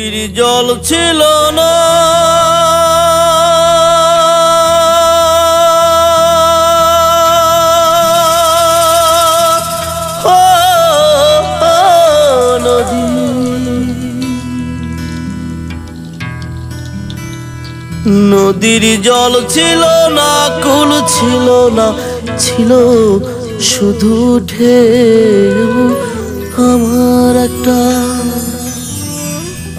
নদীর জল ছিল না। নদীর জল ছিল না, কুল ছিল না, ছিল শুধু ঢেউ। আমার একটা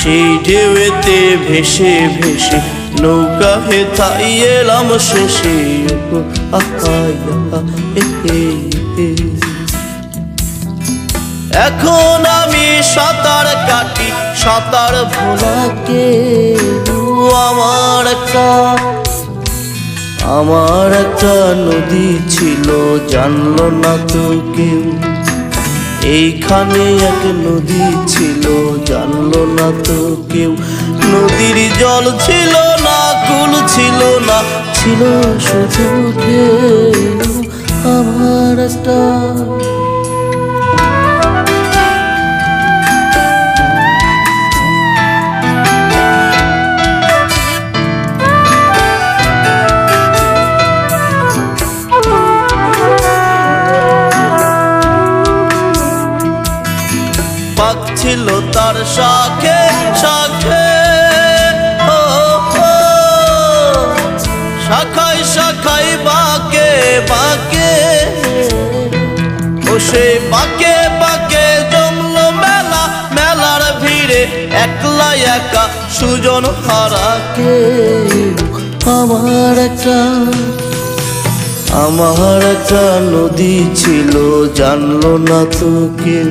সেই ঢেউতে ভেসে ভেসে নৌকা হেথাই এলাম শেষে। এখন আমি সাঁতার কাটি, সাঁতার ভোলাকে আমার একটা আমার একটা নদী ছিল, জানলো না তো কেউ এইখানে এক নদী ছিল, জানলো না তো কেউ। নদীর জল ছিল না, কুল ছিল না, ছিল শুধু পাক ছিল তার শাখে শাখে শাখায় শাখায় বাকে বাকে ও সে বাকে বাকে জমলো মেলা, মেলার ভিড়ে একলা একা সুজন হারাকে। আমার একটা আমার একটা নদী ছিল, জানলো না তো কেউ।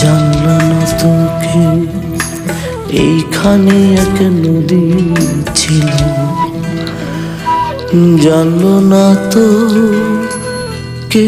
জানলো না তো এইখানে এক নদী ছিল। জানলো না তো কে।